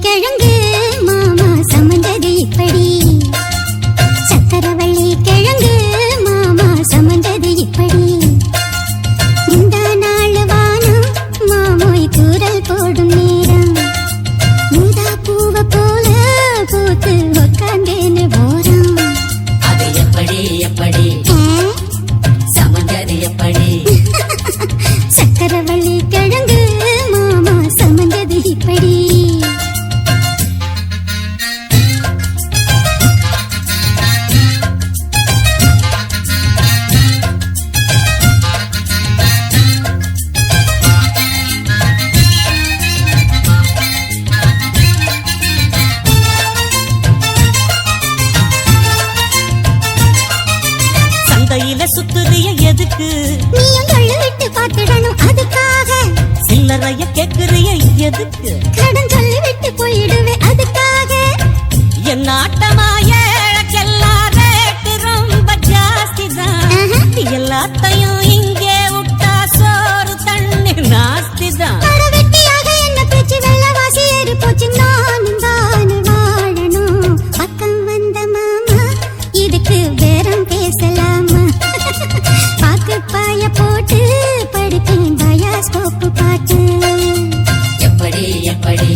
கிழங்கு. சுத்துறிய எதுக்கு? நீயும் விட்டு பார்த்துடணும் அதுக்காக. சில்லறைய கேக்குறிய எதுக்கு? கடன் சொல்லி விட்டு போயிடுவே அதுக்காக. என் ஆட்டமா எப்படி?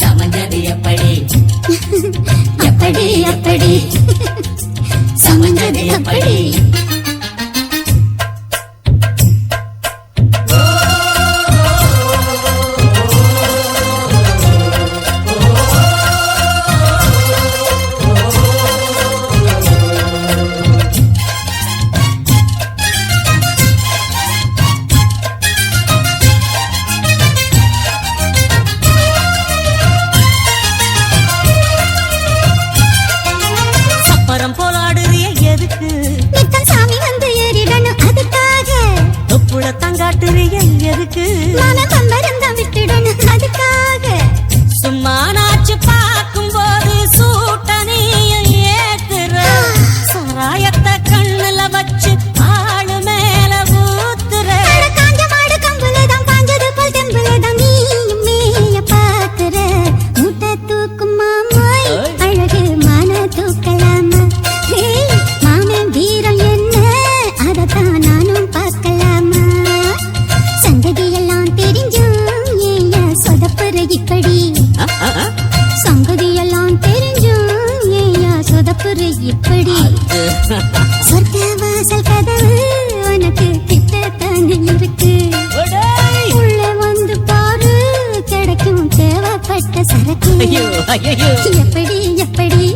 எப்படி சமைஞ்சது எப்படி? எப்படி எப்படி? சமைஞ்சது எப்படி? நித்தம் சாமி வந்து ஏறிடணும் அதுக்காக? தொப்புள தங்காட்டுறிய எதுக்கு? மாமன் இப்படி அ, அ, அ. சங்கதி எல்லாம் தெரிஞ்சும் ஏயா சொதப்புற இப்படி சொர்க்க வாசல் கதவு உனக்கு கிட்டத்தானே இருக்கு. உள்ள வந்து பாரு கிடைக்கும் தேவைப்பட்ட சரக்கு ஐயோ எப்படி